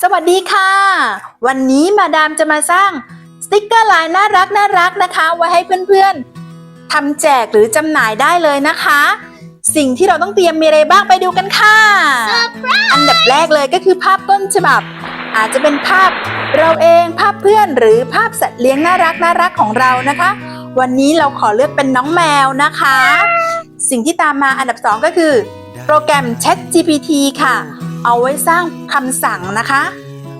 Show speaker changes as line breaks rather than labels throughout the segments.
สวัสดีค่ะ วันนี้มาดามจะมาสร้างสติกเกอร์ลายน่ารักน่ารักนะคะ ไว้ให้เพื่อนๆทำแจกหรือจำหน่ายได้เลยนะคะ สิ่งที่เราต้องเตรียมมีอะไรบ้างไปดูกันค่ะอันดับแรกเลยก็คือภาพต้นฉบับ อาจจะเป็นภาพเราเองภาพเพื่อนหรือภาพสัตว์เลี้ยงน่ารักน่ารักของเรานะคะ วันนี้เราขอเลือกเป็นน้องแมวนะคะ สิ่งที่ตามมาอันดับสองก็คือ โปรแกรม Chat GPT ค่ะ เอาไว้สร้างคำสั่งนะคะ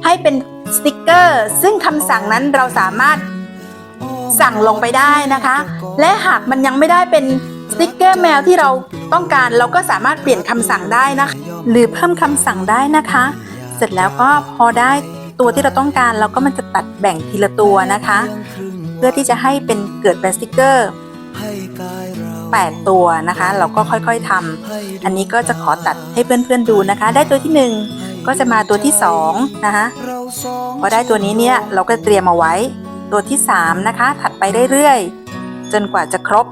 ให้เป็นสติกเกอร์ ซึ่งคำสั่งนั้นเราสามารถสั่งลงไปได้นะคะ และหากมันยังไม่ได้เป็นสติกเกอร์แมวที่เราต้องการเราก็สามารถเปลี่ยนคำสั่งได้นะคะ หรือเพิ่มคำสั่งได้นะคะ เสร็จแล้วก็พอได้ตัวที่เราต้องการเราก็มันจะตัดแบ่งทีละตัวนะคะ เพื่อที่จะให้เป็นเกิดเป็นสติกเกอร์ 8 ตัวนะคะ เราก็ค่อยๆทำอันนี้ก็จะขอตัดให้เพื่อนๆดูนะคะ ได้ตัวที่ 1 ก็จะมาตัวที่2นะคะพอได้ตัวนี้เนี่ยเราก็เตรียมเอาไว้ตัวที่ 3 นะคะ ถัดไปเรื่อยๆจนกว่าจะครบ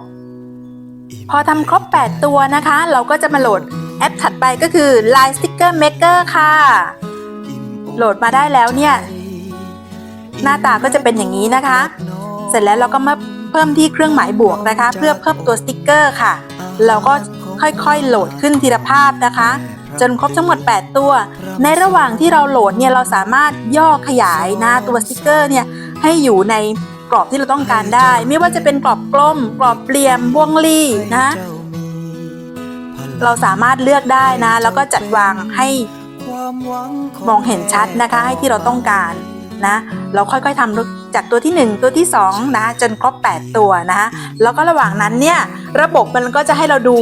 พอทำครบ 8 ตัวนะคะ เราก็จะมาโหลดแอปถัดไปก็คือ Line Sticker Maker ค่ะ โหลดมาได้แล้วเนี่ย หน้าตาก็จะเป็นอย่างนี้นะคะ เสร็จแล้วเราก็มา เพิ่มที่เครื่องหมายบวกนะคะ เพื่อเพิ่มตัวสติกเกอร์ค่ะเราก็ค่อยๆโหลดขึ้นทีละภาพนะคะ จนครบทั้งหมด 8 ตัว ในระหว่างที่เราโหลดเนี่ยเราสามารถย่อขยายหน้าตัวสติกเกอร์เนี่ยให้อยู่ในกรอบที่เราต้องการได้ ไม่ว่าจะเป็นกรอบกลม กรอบเปลี่ยมวงลี่นะเราสามารถเลือกได้นะ แล้วก็จัดวางให้มองเห็นชัดนะคะ ให้ที่เราต้องการนะ เราค่อยๆทำ จากตัวที่ 1 ตัวที่2นะจนครบ 8 ตัวนะแล้วก็ระหว่างนั้นเนี่ยระบบมันก็จะให้เราดู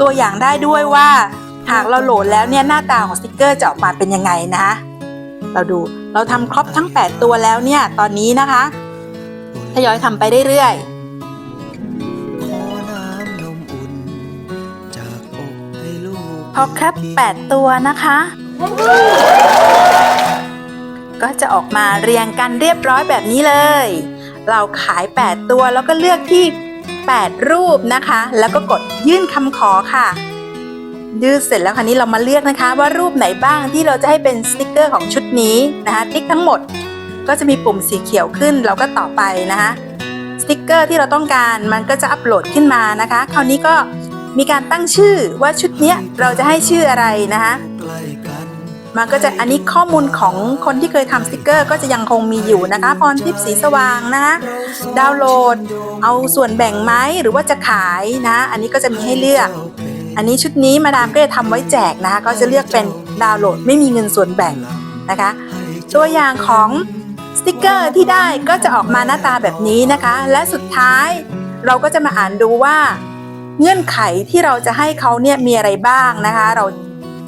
ตัวอย่างได้ด้วยว่า หากเราโหลดแล้วเนี่ยหน้าตาของสติกเกอร์จะออกมาเป็นยังไงนะเราดูเราทำครบทั้ง 8 ตัวแล้วเนี่ยตอนนี้นะคะทยอยทำไปเรื่อยๆพอครับ 8 ตัวนะคะ จะออกมาเรียงกันเรียบร้อยแบบนี้เลย เราขาย 8 ตัวแล้วก็เลือกที่ 8 รูปนะคะ แล้วก็กดยื่นคำขอค่ะยืดเสร็จแล้วคราวนี้เรามาเลือกนะคะ ว่ารูปไหนบ้างที่เราจะให้เป็นสติกเกอร์ของชุดนี้นะคะ ติ๊กทั้งหมดก็จะมีปุ่มสีเขียวขึ้นเราก็ต่อไปนะคะสติกเกอร์ที่เราต้องการมันก็จะอัปโหลดขึ้นมานะคะ คราวนี้ก็มีการตั้งชื่อว่าชุดนี้เราจะให้ชื่ออะไรนะคะ มันก็จะอันนี้ข้อมูลของคนที่เคยทำสติกเกอร์ ก็จะยังคงมีอยู่นะคะ พรทิพย์สีสว่างนะคะดาวน์โหลด เอาส่วนแบ่งไหมหรือว่าจะขายนะ อันนี้ก็จะมีให้เลือก อันนี้ชุดนี้มาดามก็จะทำไว้แจกนะคะ ก็จะเลือกเป็นดาวน์โหลดไม่มีเงินส่วนแบ่งนะคะ ตัวอย่างของสติกเกอร์ที่ได้ก็จะออกมาหน้าตาแบบนี้นะคะ และสุดท้ายเราก็จะมาอ่านดูว่า เงื่อนไขที่เราจะให้เขาเนี่ยมีอะไรบ้างนะคะ เรา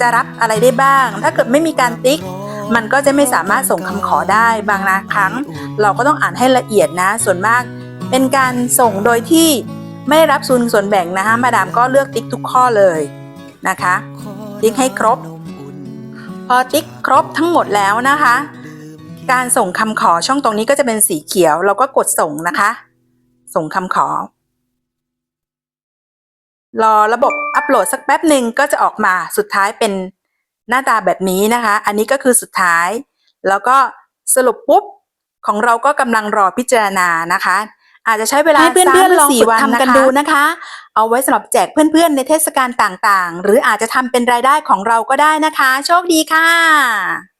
จะรับอะไรได้บ้าง ถ้าเกิดไม่มีการติ๊ก มันก็จะไม่สามารถส่งคำขอได้ บางนะครั้ง เราก็ต้องอ่านให้ละเอียดนะ ส่วนมาก เป็นการส่งโดยที่ไม่ได้รับส่วนส่วนแบ่งนะคะมาดามก็เลือกติ๊กทุกข้อเลยนะคะ ติ๊กให้ครบ พอติ๊กครบทั้งหมดแล้วนะคะ การส่งคำขอช่องตรงนี้ก็จะเป็นสีเขียว เราก็กดส่งนะคะ ส่งคำขอ รอระบบอัปโหลดสักแป๊บหนึ่งก็จะออกมาสุดท้ายเป็นหน้าตาแบบนี้นะคะ อันนี้ก็คือสุดท้าย แล้วก็สรุปปุ๊บของเราก็กำลังรอพิจารณานะคะ อาจจะใช้เวลา
ให้เพื่อนๆ
สามหรื
ลอง
สี่
ฝึก
วัน
ทำ
นะ
กัน
คะ
ดู
นะคะ เอาไว้สำหรับแจกเพื่อนๆ ในเทศกาลต่างๆ หรืออาจจะทำเป็นรายได้ของเราก็ได้นะคะ โชคดีค่ะ